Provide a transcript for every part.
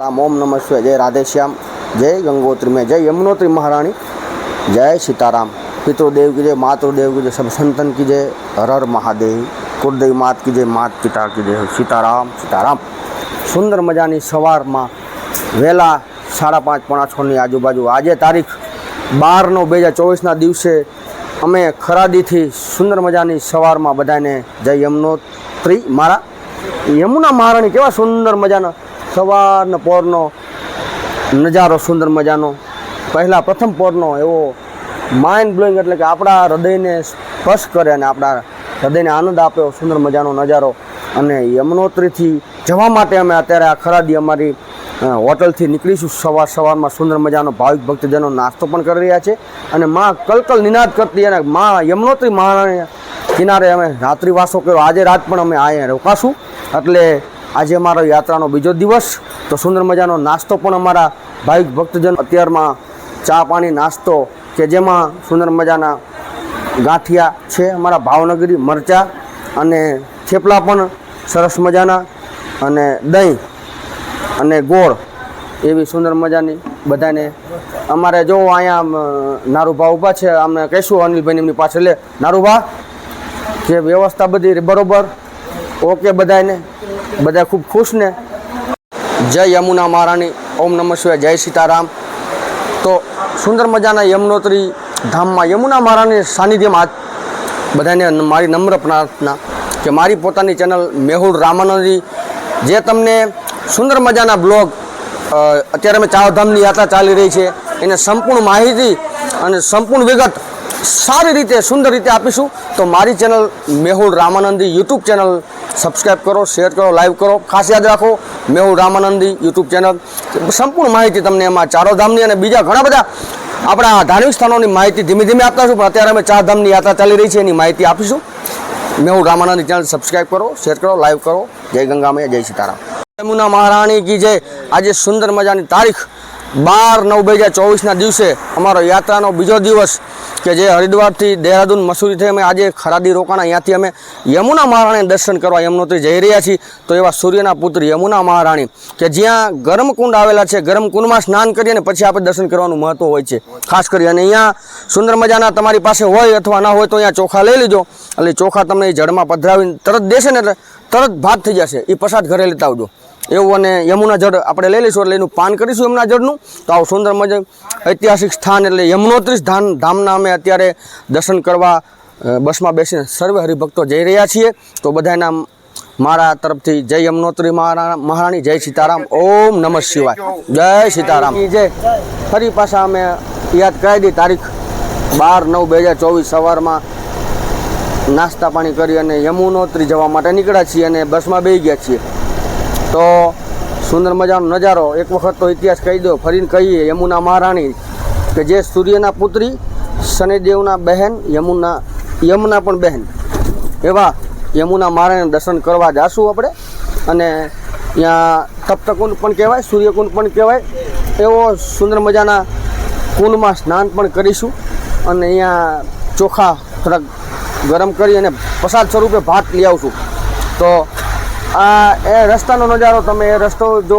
રામ ઓમ નમઃ શિવાય. જય રાધેશ્યામ. જય ગંગોત્રી મેં. જય યમુનોત્રી મહારાણી. જય સીતારામ. પિતૃદેવ કી જય માતૃદેવ કી જય, સબ સંતન કી જય, હર હર મહાદેવ. કુળદેવી માત કી જય, માત પિતા કી જય. સીતારામ સીતારામ. સુંદર મજાની સવારમાં વહેલા સાડા પાંચ, પોણા છની આજુબાજુ. આજે તારીખ બાર નવ બે હજાર ચોવીસના દિવસે અમે ખરાદીથી સુંદર મજાની સવારમાં બધાને જય યમુનોત્રી મારા યમુના મહારાણી. કેવા સુંદર મજાના સવારનો પોરનો નજારો સુંદર મજાનો. પહેલાં પ્રથમ પોરનો એવો માઇન્ડ બ્લોઈંગ એટલે કે આપણા હૃદયને સ્પર્શ કરે અને આપણા હૃદયને આનંદ આપ્યો સુંદર મજાનો નજારો. અને યમનોત્રીથી જવા માટે અમે અત્યારે આ ખરાદી અમારી હોટલથી નીકળીશું. સવાર સવારમાં સુંદર મજાનો ભાવિક ભક્તજનો નાસ્તો પણ કરી રહ્યા છે. અને માં કલકલ નિનાદ કરતી અને માં યમનોત્રી મહારાણી કિનારે અમે રાત્રિવાસો કર્યો. આજે રાત પણ અમે અહીંયા રોકાશું. એટલે આજે અમારો યાત્રાનો બીજો દિવસ. તો સુંદર મજાનો નાસ્તો પણ અમારા ભાવિક ભક્તજન અત્યારમાં ચા પાણી, નાસ્તો કે જેમાં સુંદર મજાના ગાંઠિયા છે અમારા ભાવનગરી મરચાં અને થેપલા પણ સરસ મજાના અને દહીં અને ગોળ એવી સુંદર મજાની બધાને અમારે જો અહીંયા નારુભા ઊભા છે અમને કહીશું અનિલભાઈ એમની પાસે લે, નારુભા, જે વ્યવસ્થા બધી બરોબર? ઓકે બધાને બધા ખૂબ ખુશ ને. જય યમુના મહારાણી, ઓમ નમઃ શિવાય, જય સીતારામ. તો સુંદર મજાના યમનોત્રી ધામમાં યમુના મહારાણી સાનિધ્યમાં બધાને મારી નમ્ર પ્રાર્થના કે મારી પોતાની ચેનલ મેહુલ રામાનંદી જે તમને સુંદર મજાના બ્લોગ અત્યારે અમે ચારધામની યાત્રા ચાલી રહી છે. એને સંપૂર્ણ માહિતી અને સંપૂર્ણ વિગત સારી રીતે, સુંદર રીતે આપીશું. તો મારી channel Mehul Ramanandi YouTube channel subscribe કરો, શેર કરો, લાઈવ કરો. ખાસ યાદ રાખો, મેહુલ રામાનંદી યુટ્યુબ ચેનલ. સંપૂર્ણ માહિતી તમને એમાં ચારોધામની અને બીજા ઘણા બધા આપણા ધાર્મિક સ્થાનોની માહિતી ધીમે ધીમે આપતા છું, પણ અત્યારે અમે ચારધામની યાત્રા ચાલી રહી છે, એની માહિતી આપીશું. મેહુલ રામાનંદી ચેનલ સબસ્ક્રાઈબ કરો, શેર કરો, લાઈવ કરો. જય ગંગા મૈયા જય સીતારામ. યમુના મહારાણી કી જય. આજે સુંદર મજાની તારીખ બાર નવ બે હજાર ચોવીસના દિવસે અમારો યાત્રાનો બીજો દિવસ કે જે હરિદ્વારથી દહેરાદૂન મસૂરીથી અમે આજે ખરાદી રોકાણા. અહીંયાથી અમે યમુના મહારાણી દર્શન કરવા યમનોત્રી જઈ રહ્યા છીએ. તો એવા સૂર્યના પુત્ર યમુના મહારાણી કે જ્યાં ગરમકુંડ આવેલા છે ગરમકુંડમાં સ્નાન કરીએ અને પછી આપણે દર્શન કરવાનું મહત્ત્વ હોય છે. ખાસ કરી અને અહીંયા સુંદર મજાના તમારી પાસે હોય અથવા ના હોય તો અહીંયા ચોખા લઈ લીજો. એટલે ચોખા તમને એ જળમાં પધરાવીને તરત દેશે ને તરત ભાત થઈ જશે. એ પ્રસાદ ઘરે લેતા આવજો. એવું અને યમુના જળ આપણે લઈ લઈશું એટલે એનું પાન કરીશું એમના જળનું. તો આવું સુંદર મજા ઐતિહાસિક સ્થાન એટલે યમનોત્રી ધામ ધામના અમે અત્યારે દર્શન કરવા બસમાં બેસીને સર્વે હરિભક્તો જઈ રહ્યા છીએ. તો બધાના મારા તરફથી જય યમનોત્રી મહારાણી જય સીતારામ. ઓમ નમઃ શિવાય. જય સીતારામ. જય ફરી પાછા અમે યાદ કરાવી દઈ તારીખ બાર નવ બે હજાર ચોવીસ સવારમાં નાસ્તા પાણી કરી અને યમુનોત્રી જવા માટે નીકળ્યા છીએ અને બસમાં બેસી ગયા છીએ. તો સુંદર મજાનો નજારો એક વખત તો ઇતિહાસ કહી દો, ફરીને કહીએ, યમુના મહારાણી કે જે સૂર્યના પુત્રી, શનિદેવના બહેન, યમુના યમુના પણ બહેન. એવા યમુના મહારાણીના દર્શન કરવા જાશું આપણે. અને ત્યાં તપ્તકુંડ પણ કહેવાય, સૂર્યકુંડ પણ કહેવાય. એવો સુંદર મજાના કુંડમાં સ્નાન પણ કરીશું. અને અહીંયા ચોખા થોડાક ગરમ કરી અને પ્રસાદ સ્વરૂપે ભાત લઈ આવશું. તો આ એ રસ્તાનો નજારો તમે એ રસ્તો જો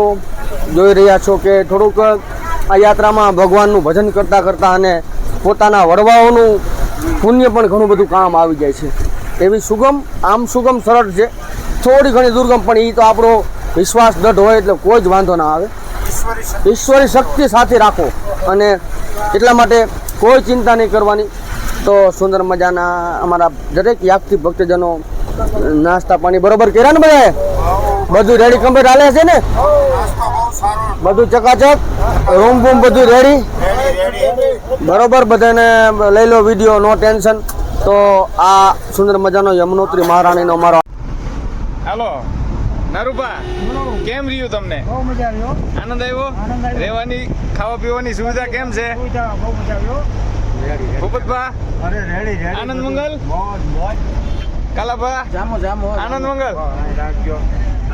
જોઈ રહ્યા છો કે થોડુંક આ યાત્રામાં ભગવાનનું ભજન કરતાં કરતાં અને પોતાના વડવાઓનું પુણ્ય પણ ઘણું બધું કામ આવી જાય છે. એવી સુગમ, આમ સુગમ સરળ છે. થોડી ઘણી દુર્ગમ, પણ એ તો આપણો વિશ્વાસ દઢ હોય એટલે કોઈ જ વાંધો ના આવે. ઈશ્વરી શક્તિ સાથે રાખો અને એટલા માટે કોઈ ચિંતા નહીં કરવાની. તો સુંદર મજાના અમારા દરેક યાગથી ભક્તજનો નાસ્તા પાણી બરોબર કર્યા ને બધા બધું રેડી કમ્પ્લીટ હાલે છે ને? બધું ચકાચક રૂમ બૂમ બધું રેડી બરોબર બધાને લઈ લો વીડિયો નો ટેન્શન તો આ સુંદર મજાનો યમનોત્રી મહારાણીનો મારો હેલો નરુભા કેમ રહ્યું તમને? બહુ મજા આવ્યો? આનંદ આવ્યો. રહેવાની ખાવા પીવાની સુવિધા કેમ છે? બહુ બહુ મજા આવ્યો ભૂપતભા અરે રેડી રેડી આનંદ મંગલ? મોજ મોજ. કાલાભા જામો જામો આનંદ મંગલ. રાખજો.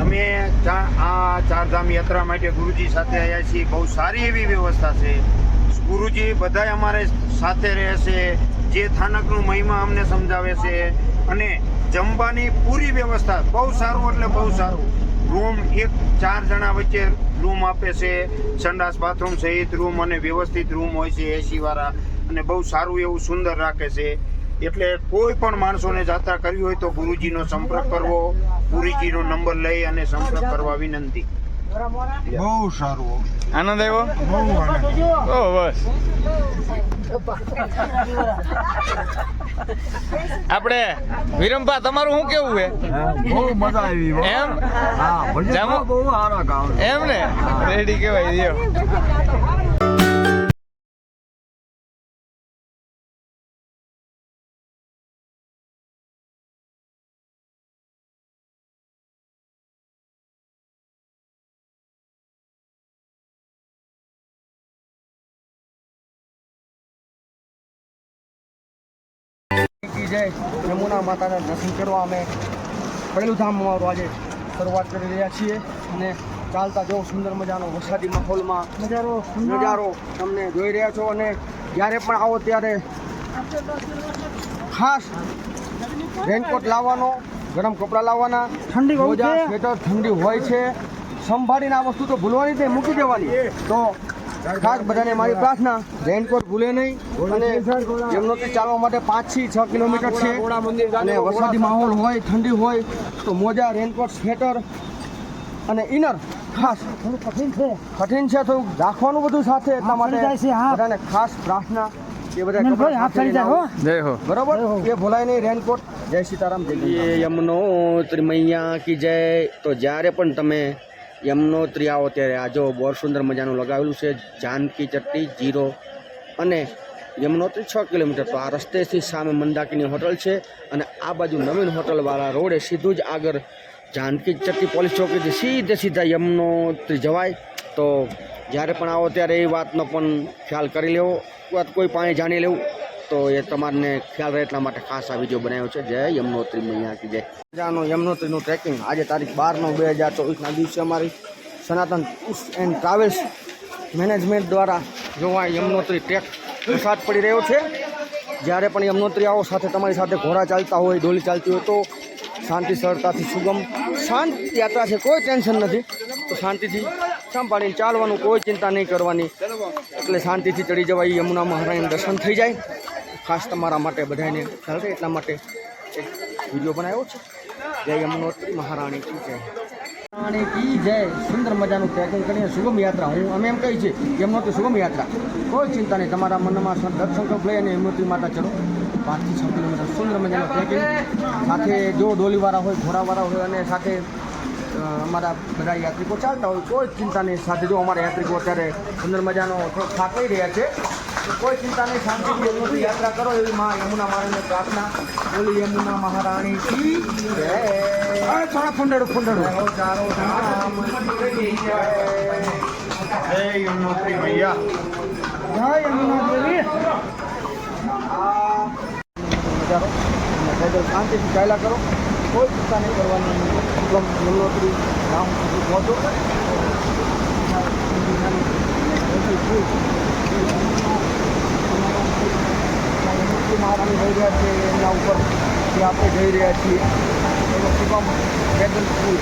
અમે ચા- આ ચારધામ યાત્રા માટે ગુરુજી સાથે આવ્યા છીએ. બહુ સારી એવી વ્યવસ્થા છે. ગુરુજી બધાય અમારે સાથે રહે છે જે થાનકનું મહિમા અમને સમજાવે છે. અને જમવાની પૂરી વ્યવસ્થા બહુ સારું એટલે બહુ સારું. રૂમ એક ચાર જણા વચ્ચે રૂમ આપે છે. સંડાસ બાથરૂમ સહિત રૂમ અને વ્યવસ્થિત રૂમ હોય છે એસી વાળા. અને બહુ સારું એવું સુંદર રાખે છે. એટલે કોઈ પણ માણસોને જાત્રા કરવી હોય તો ગુરુજીનો સંપર્ક કરવો ગુરુજીનો નંબર લઈ અને સંપર્ક કરવા વિનંતી. બહુ સારું આનંદ આવ્યો? બહુ આનંદ ઓ બસ. આપણે વિરમભા તમારું શું કેવું છે? બહુ મજા આવી એમ? હા બહુ સારા ગાવ એમ ને? રેડી કેવાય જય યમુના માતાના દર્શન કરવા અમે પહેલું ધામ અમારું આજે શરૂઆત કરી રહ્યા છીએ અને ચાલતા જો સુંદર મજાનો વરસાદી માહોલમાં નજારો નજારો તમને જોઈ રહ્યા છો અને જ્યારે પણ આવો ત્યારે ખાસ રેનકોટ લાવવાનો ગરમ કપડાં લાવવાના ઠંડી મોજા સ્વેટર ઠંડી હોય છે. સંભાળીને આ વસ્તુ તો ભૂલવાની જ મૂકી દેવાની. તો ખાસ બધાને મારી પ્રાર્થના રેનકોટ ભૂલે નહીં અને યમનોત્રી ચાલવા માટે પાંચથી છ કિલોમીટર છે અને વરસાદી માહોલ હોય ઠંડી હોય તો મોજા રેનકોટ સ્વેટર અને ઇનર ખાસ કઠિન છે. કઠિન છે થોડું રાખવાનું બધું સાથે એટલા માટે બધાને ખાસ પ્રાર્થના એ બધા. જય હો. બરોબર? એ ભોલાય નહીં રેનકોટ. જય સીતારામ જય યમનોત્રી મૈયા કી જય તો જ્યારે પણ તમે યમનોત્રી આવો ત્યારે આ જો બોર સુંદર મજાનું લગાવેલું છે, જાનકી ચટ્ટી જીરો અને યમનોત્રી છ કિલોમીટર. તો આ રસ્તેથી સામે મંદાકીની હોટલ છે અને આ બાજુ નવીન હોટલવાળા રોડે સીધું જ આગળ જાનકી ચટ્ટી પોલીસ ચોકીથી સીધે સીધા યમનોત્રી જવાય. તો જ્યારે પણ આવો ત્યારે એ વાતનો પણ ખ્યાલ કરી લેવો, વાત કોઈ પાણી જાણી લેવું. તો એ તમારને ખ્યાલ રહે એટલા માટે ખાસ આ વીડિયો બનાવ્યો છે. જય યમનોત્રી મૈયા કી જય. યમનોત્રીનું ટ્રેકિંગ આજે તારીખ બાર નવ બે હજાર ચોવીસના દિવસે અમારી સનાતન ટૂર્સ એન્ડ ટ્રાવેલ્સ મેનેજમેન્ટ દ્વારા જોવા યમનોત્રી ટ્રેક વરસાદ પડી રહ્યો છે. જ્યારે પણ યમનોત્રી આવો સાથે તમારી સાથે ઘોડા ચાલતા હોય, ડોલી ચાલતી હોય, તો શાંતિ, સરળતાથી સુગમ, શાંત યાત્રા છે. કોઈ ટેન્શન નથી. તો શાંતિથી સંભાળીને ચાલવાનું, કોઈ ચિંતા નહીં કરવાની. એટલે શાંતિથી ચડી જવાય. યમુના મહારાણીનું દર્શન થઈ જાય. ખાસ તમારા માટે બધાને ખ્યાલ એટલા માટે એક વીડિયો બનાવ્યો છે. જય યમુનોત્રી મહારાણી કી જય. મહારાણી કી જય. સુંદર મજાનું ટ્રેકિંગ કરીને સુગમ યાત્રા. હું અમે એમ કહી છે યમુનોત્રી સુગમ યાત્રા. કોઈ ચિંતા નહીં, તમારા મનમાં દર્શન લઈ અને યમુનોત્રી માતા ચડો. પાંચથી છ કિલોમીટર સુંદર મજાનું ટ્રેકિંગ સાથે જો ડોલીવાળા હોય, ઘોડાવાળા હોય અને સાથે અમારા બધા યાત્રિકો ચાલતા હોય, કોઈ ચિંતા નહીં. સાથે જો અમારા યાત્રિકો અત્યારે સુંદર મજાનો થાક લઈ રહ્યા છે. કોઈ ચિંતા નહીં શાંતિથી યાત્રા કરો એવી માં યમુના મારીને પ્રાર્થના. બોલી યમુના મહારાણી કી જય થોડા ફુંડડું ફુંડડું. ચારો ધામ. જય યમનોત્રી મૈયા જય યમુના દેવી. નજારો શાંતિથી ચાલ્યા કરો. કોઈ ચિંતા નહીં કરવાની. એકદમ યમનોત્રી ધામ સુધી પહોંચો. મહારાણી થઈ રહ્યા છે એમના ઉપર જે આપણે જઈ રહ્યા છીએ. એનો શુભમ પેદલ સ્કૂલ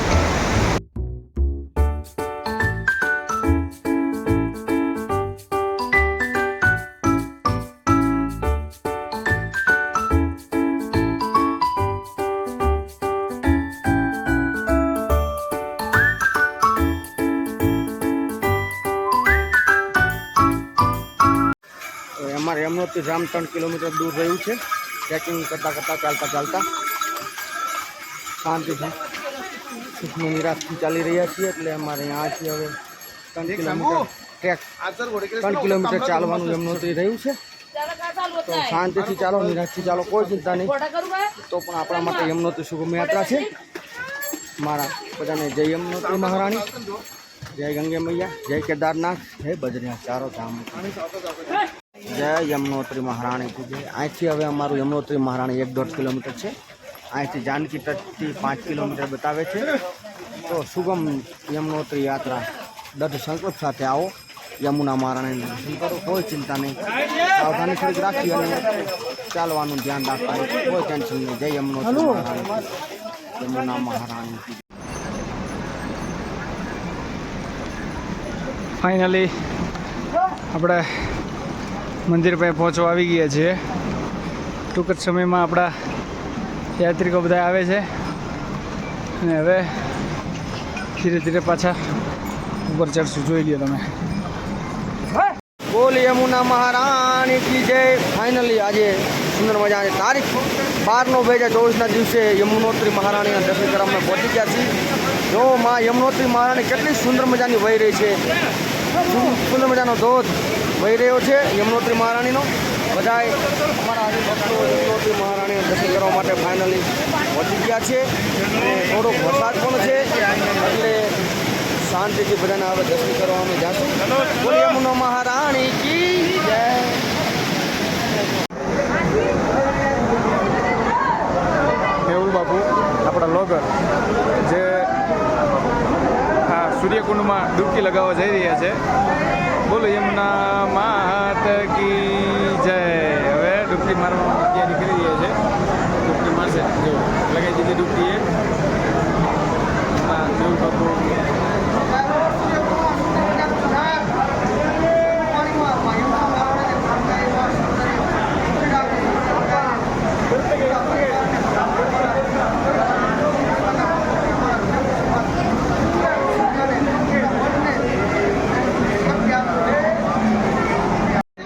અમારે એમનોથી રામ ત્રણ કિલોમીટર દૂર રહ્યું છે. ટ્રેકિંગ કરતાં કરતાં ચાલતા ચાલતા શાંતિથી સુખનું નિરાશથી ચાલી રહ્યા છીએ. એટલે અમારે અહીંયાથી હવે ત્રણ કિલોમીટર ટ્રેક ત્રણ કિલોમીટર ચાલવાનું એમનોથી રહ્યું છે. તો શાંતિથી ચાલો નિરાશથી ચાલો કોઈ ચિંતા નહીં. તો પણ આપણા માટે યમનોત્રી સુગમ યાત્રા છે મારા બધાને જય યમનોત્રી મહારાણી. જય ગંગે મૈયા જય કેદારનાથ જય બદ્રીનાથ. ચારો ધામ. જય યમનોત્રી મહારાણી કી અહીંથી હવે અમારું યમનોત્રી મહારાણી એક દોઢ કિલોમીટર છે. અહીંથી જાનકી તટથી પાંચ કિલોમીટર બતાવે છે. તો સુગમ યમનોત્રી યાત્રા દઢ સંકલ્પ સાથે આવો. યમુના મહારાણીને દર્શન કરો. કોઈ ચિંતા નહીં. સાવધાની થોડીક રાખી અને ચાલવાનું ધ્યાન રાખવાનું કોઈ ટેન્શન નહીં. જય યમનોત્રી મહારાણી. યમુના મહારાણી ફાઇનલી આપણે મંદિર પાસે પહોંચવા આવી ગયા છીએ. ટૂંક જ સમયમાં આપણા યાત્રિકો બધા આવે છે. અને હવે ધીરે ધીરે પાછા ઉપર ચડશું. જોઈ લ્યો તમે. બોલ યમુના મહારાણી, કી જય? ફાઇનલી આજે સુંદર મજાની તારીખ. બારનો બે હજાર ચોવીસના દિવસે યમુનોત્રી મહારાણીના દર્શન કરવા અમે પહોંચી ગયા છીએ. જો માં યમુનોત્રી મહારાણી કેટલી સુંદર મજાની વહી રહી છે. સુંદર મજાનો ધોધ. વહી રહ્યો છે યમુનોત્રી મહારાણીનો. બધાય અમારા ભક્તો યમુનોત્રી મહારાણીને દર્શન કરવા માટે ફાઇનલી પહોંચી ગયા છે. અને થોડોક વરસાદ પણ છે, એટલે શાંતિથી બધાને હવે દર્શન કરવા અમે જાશું. બોલ યમુનો મહારાણી કી જય. મેહુલ બાપુ, આપણા લોગર. જે આ સૂર્યકુંડમાં ડૂબકી લગાવવા જઈ રહ્યા છે. બોલો, યમુના માત કી જય. હવે ડૂબકી મારવા તૈયારી કરી રહ્યા છે? ડૂબકી મારશે. જો લગાવી દીધી ડૂબકી એ જેવું બાપુ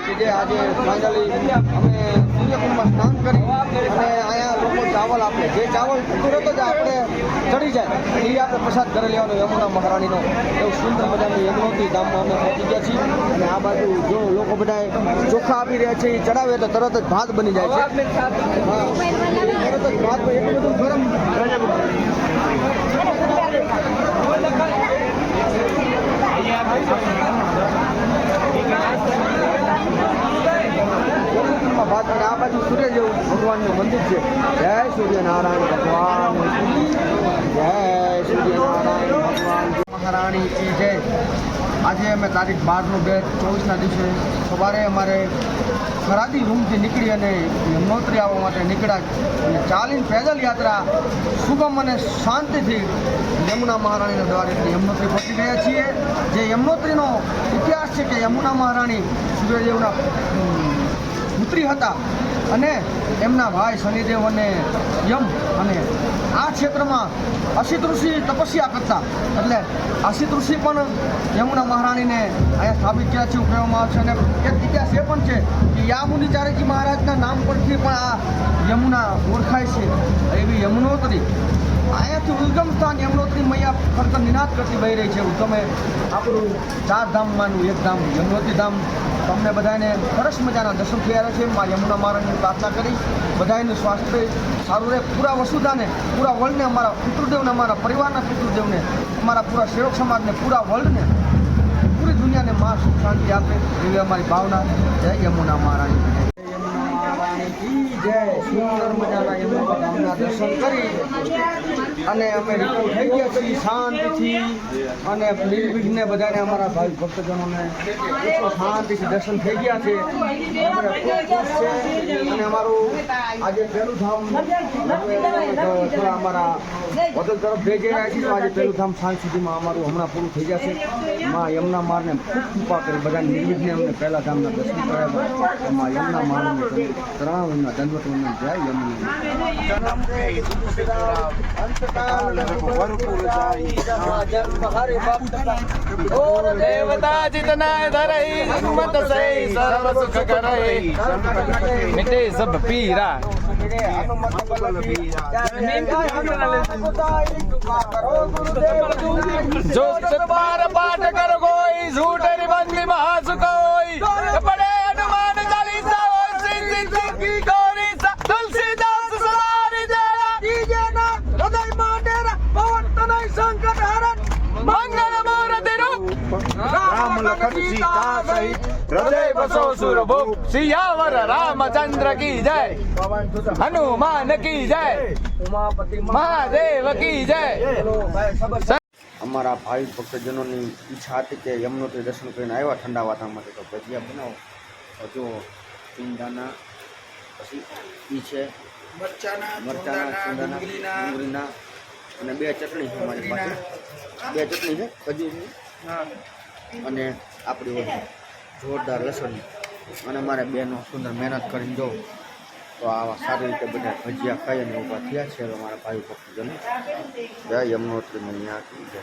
કે જે આજે ફાઇનલી અમે સૂર્યકુંડમાં સ્નાન કરી અને અહીંયા લોકો ચાવલ આપે જે ચાવલ તુરત જ આપણે ચડી જાય એ આપણે પ્રસાદ કરી લેવાનો મહારાણીનો એવું સુંદર મજાની યજ્ઞોથી ગામમાં અમે પહોંચી ગયા છીએ. અને આ બાજુ જો લોકો બધાએ ચોખા આપી રહ્યા છે, એ ચડાવે તો તરત જ ભાત બની જાય છે. તરત જ ભાત બની- એટલું બધું ગરમ યમુનામાં ભાત અને આ બાજુ સૂર્ય જેવું ભગવાનનું મંદિર છે જય સૂર્યનારાયણ ભગવાન જય સૂર્યનારાયણ ભગવાન કી જય. આજે અમે તારીખ બારનું બે, ચોવીસના દિવસે સવારે અમારે ખરાદી રૂમથી નીકળી અને યમનોત્રી આવવા માટે નીકળ્યા અને ચાલીને પેદલ યાત્રા સુગમ અને શાંતિથી યમુના મહારાણીના દ્વારે યમનોત્રી પહોંચી ગયા છીએ. જે યમનોત્રીનો ઇતિહાસ છે કે યમુના મહારાણી સૂર્યદેવના પુત્રી હતા. અને એમના ભાઈ શનિદેવ અને યમ અને આ ક્ષેત્રમાં અસિત ઋષિ તપસ્યા કરતા. એટલે અસિત ઋષિ પણ યમુના મહારાણીને અહીંયા સ્થાપિત કર્યા છે ઉપયોગમાં આવે છે અને એક ઇતિહાસ એ પણ છે કે યામુનિચાર્યજી મહારાજના નામ પરથી પણ આ યમુના ઓળખાય છે. એવી યમુનોત્રી અહીંયાથી ઉદ્ગમ સ્થાન યમનોત્રી મૈયા ખરેખર નિનાદ કરતી વહી રહી છે. તમે આપણું ચાર ધામમાંનું એક ધામ યમનોત્રી ધામ. તમને બધાને સરસ મજાના દર્શન થયા છે. મા યમુના મહારાજની પ્રાર્થના કરી. બધાનું સ્વાસ્થ્ય સારું રહે. પૂરા વસુધાને, પૂરા વર્લ્ડને અમારા પિતૃદેવને, અમારા પરિવારના પિતૃદેવને, અમારા પૂરા સેવક સમાજને, પૂરા વર્લ્ડને પૂરી દુનિયાને મા સુખ શાંતિ આપે એવી અમારી ભાવના. જય યમુના મહારાણી જય સુંદર મજાના યમુના ધામના દર્શન કરી અને અમે રિપોર્ટ થઈ ગયા છીએ શાંતિથી અને નિર્વિઘ્ને બધાને અમારા ભાઈ ભક્તજનોને એટલું શાંતિથી દર્શન થઈ ગયા છે અને અમારું આજે પહેલું ધામ અમારા વતન તરફ ભેગી રહ્યા છીએ આજે પહેલું ધામ સાંજ સુધીમાં અમારું હમણાં પૂરું થઈ જશે માં યમના મારને ખૂબ કૃપા કરી બધા નિર્વિઘ્ને અમને પહેલા ધામના દર્શન કરાવ્યા માં યમુના મારને ત્રણના દંડવટના જય યમુના સર્વ સુખ કરઈ સબ પીરા जो सतबार पाठ कर कोई झूठ निबंध महास कोई बड़े हनुमान चालीसा हो सिंह सिंह की गौरी सा तुलसीदास सलारी तेरा कीजे ना हृदय मां तेरा पवन तनय संकट हरण मंगल मूर्ति रूप राम लखन सीता सहित હૃદય બસો સુરભુ સિયાવર રામચંદ્ર કી જય. હનુમાન કી જય. મહાદેવ કી જય. અમારા ભાવિક ભક્તજનોની ઈચ્છા હતી કે યમનોત્રી દર્શન કરીને આવ્યા ઠંડા માટે. તો ભજીયા બનાવો. જો પિંડાના પછી ઈ છે મરચાના મરચાના ડુંગળીના. અને બે ચટણી છે અમારી પાસે. બે ચટણી છે ભજી અને આપણી જોરદાર લસણ અને મારે બેનો સુંદર મહેનત કરીને જોઉં. તો આવા સારી રીતે બધા ભજીયા ખાઈ અને ઊભા થયા છે. મારા ભાઈ ભક્તજનો જય યમનોત્રી મૈયા જય.